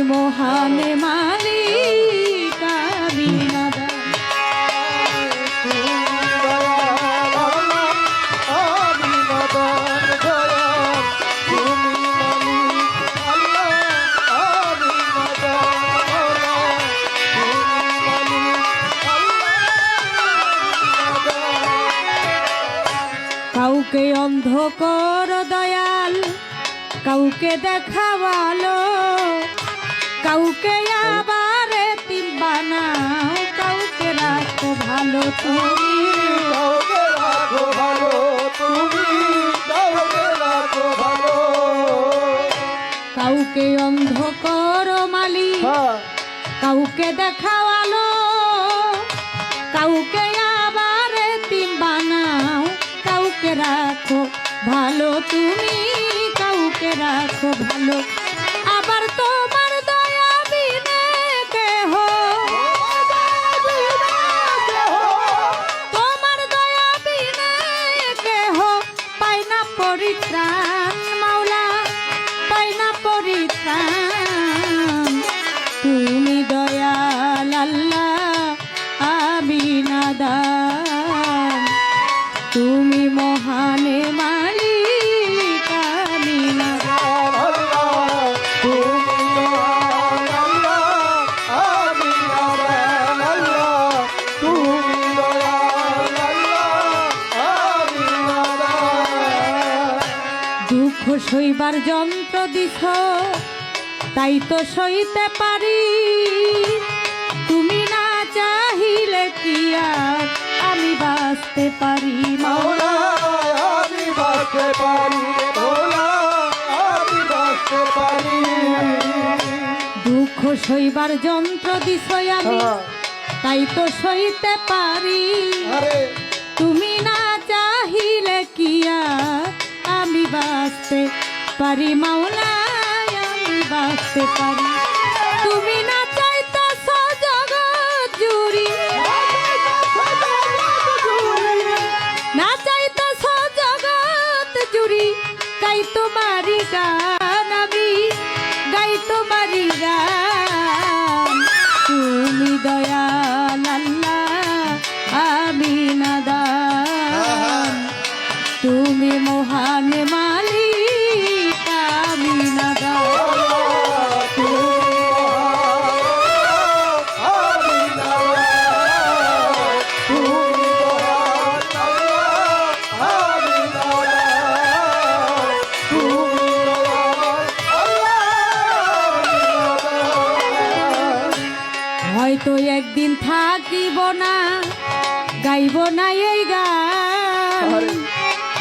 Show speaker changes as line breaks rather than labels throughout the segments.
আমি নাদান কাউকে অন্ধ কর দয়াল কাউকে দেখাবালো কাউকে আবার তিন বানাও কাউকে রাখো ভালো তুমি। কাউকে অন্ধ কর মালি কাউকে দেখাওয়ালো কাউকে আবার তিন বানাও কাউকে রাখো ভালো তুমি কাউকে রাখো ভালো। সইবার যন্ত্র দিছ তাই তো সইতে পারি। তুমি না চাহিলে কি আর আমি বাঁচতে পারি? মাওলা দুঃখ সইবার যন্ত্র দিছ আমি তাই তো সইতে পারি। তুমি না চাহিলে কি আর আমি বাঁচতে পারি মাওলা আমি বাঁচতে পারি। গাইব না এই গান।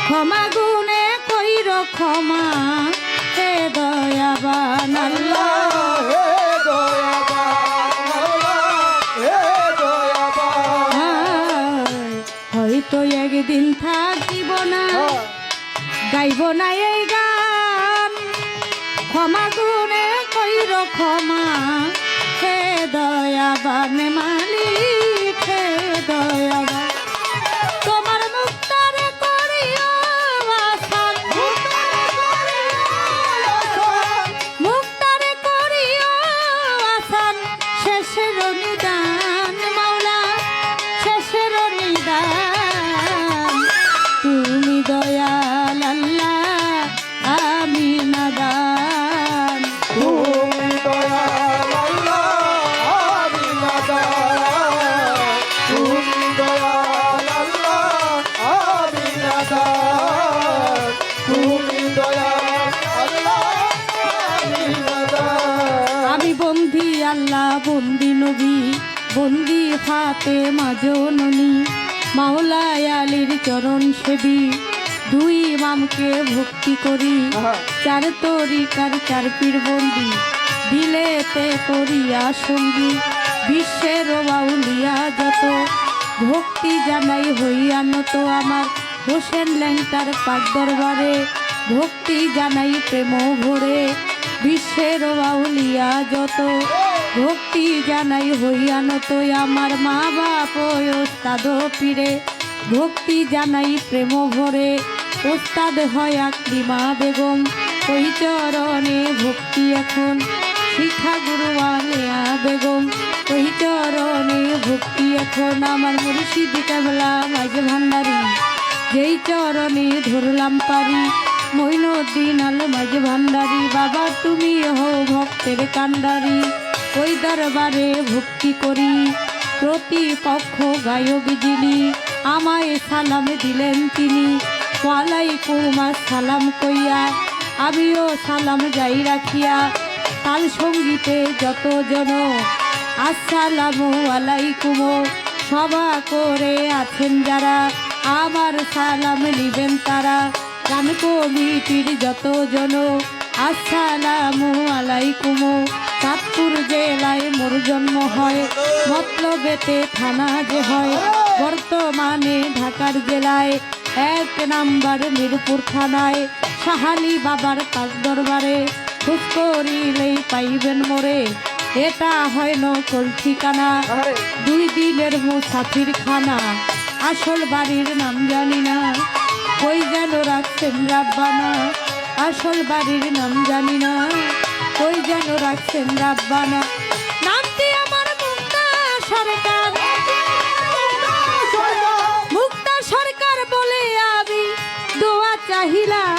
ক্ষমা গুণে কইর ক্ষমা। হে দয়াবান আল্লাহ। হায়, হয়তো একদিন থাকিব না। গাইব না এই গান। ক্ষমা গুণে কইর ক্ষমা। হে দয়াবান মালিক বন্দি নবী বন্দি হাতে মাজননী মাওলায় আলীর চরণ সেবী দুই ইমামকে ভক্তি করি। চার তরিকার চার পীর বন্দি দিলেতে করিয়া সঙ্গী। বিশ্বের বাউলিয়া যত ভক্তি জানাই হইয়া নত আমার। হোসেন ল্যাংটার পাক দরবারে ভক্তি জানাই প্রেম ভরে। বিশ্বের বাউলিয়া যত ভক্তি জানাই হইয়া নত আমার মা বাপ ওস্তাদ পীরে। ভক্তি জানাই প্রেম ভরে, ওস্তাদ হয় আকলিমা বেগম। ওই চরণে ভক্তি এখন, শিখা গুরু আলিয়া বেগম। ওই চরণে ভক্তি এখন, আমার মুর্শিদ কেবলা মাঝ ভান্ডারি। যেই চরণে ধরলাম পারি মইনুদ্দিন আল মাঝ ভান্ডারি। বাবা তুমি হো ভক্তের কান্ডারি। ওই দরবারে ভক্তি করি। প্রতিপক্ষ গায়ক যিনি আমায় সালাম দিলেন তিনি। ওয়ালাইকুম সালাম কইয়া আমিও সালাম যাই রাখিয়া। তাল সঙ্গীতে যত জন আসসালামু আলাইকুম। সভা করে আছেন যারা, আমার সালাম নিবেন তারা। গান কমিটির যত জন আসসালামু আলাইকুম। চাঁদপুর জেলায় মোর জন্ম হয়। মতলবেতে থানা যে হয়, বর্তমানে ঢাকার জেলায়। এক নাম্বার মিরপুর থানায়, সাহালি বাবার কাজ দরবারে। খুশ করিলেই পাইবেন মোরে, এটা হয় নকল ঠিকানা। দুই দিনের মুসাফির খানা, আসল বাড়ির নাম জানি না। কই যেন রাখছেন রাব্বানা। আসল বাড়ির নাম জানি না। কই যেন রাখছেন রাব্বানা। সরকার। মুক্তা সরকার বলে আমি দোয়া চাহিলাম।